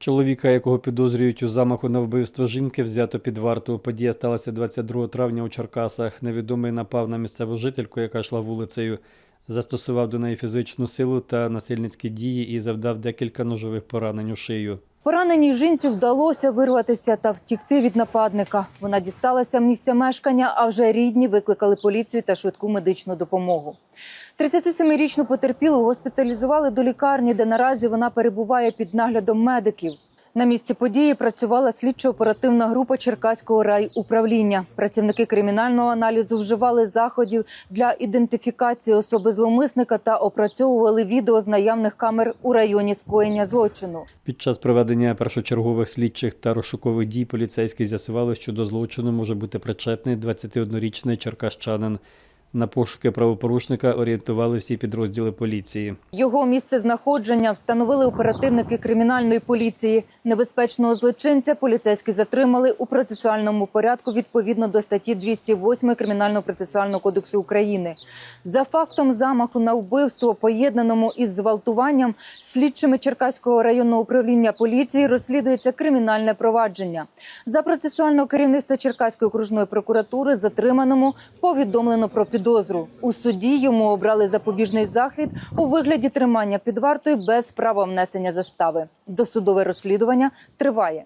Чоловіка, якого підозрюють у замаху на вбивство жінки, взято під варту. Подія сталася 22 травня у Черкасах. Невідомий напав на місцеву жительку, яка йшла вулицею. Застосував до неї фізичну силу та насильницькі дії і завдав декілька ножових поранень у шию. Пораненій жінці вдалося вирватися та втікти від нападника. Вона дісталася місця мешкання, а вже рідні викликали поліцію та швидку медичну допомогу. 37-річну потерпілу госпіталізували до лікарні, де наразі вона перебуває під наглядом медиків. На місці події працювала слідчо-оперативна група Черкаського райуправління. Працівники кримінального аналізу вживали заходів для ідентифікації особи зловмисника та опрацьовували відео з наявних камер у районі скоєння злочину. Під час проведення першочергових слідчих та розшукових дій поліцейські з'ясували, що до злочину може бути причетний 21-річний черкащанин. На пошуки правопорушника орієнтували всі підрозділи поліції. Його місце знаходження встановили оперативники кримінальної поліції. Небезпечного злочинця поліцейські затримали у процесуальному порядку відповідно до статті 208 Кримінального процесуального кодексу України. За фактом замаху на вбивство, поєднаному із зґвалтуванням, слідчими Черкаського районного управління поліції розслідується кримінальне провадження. За процесуального керівництва Черкаської окружної прокуратури затриманому повідомлено про підозру. У суді йому обрали запобіжний захід у вигляді тримання під вартою без права внесення застави. Досудове розслідування триває.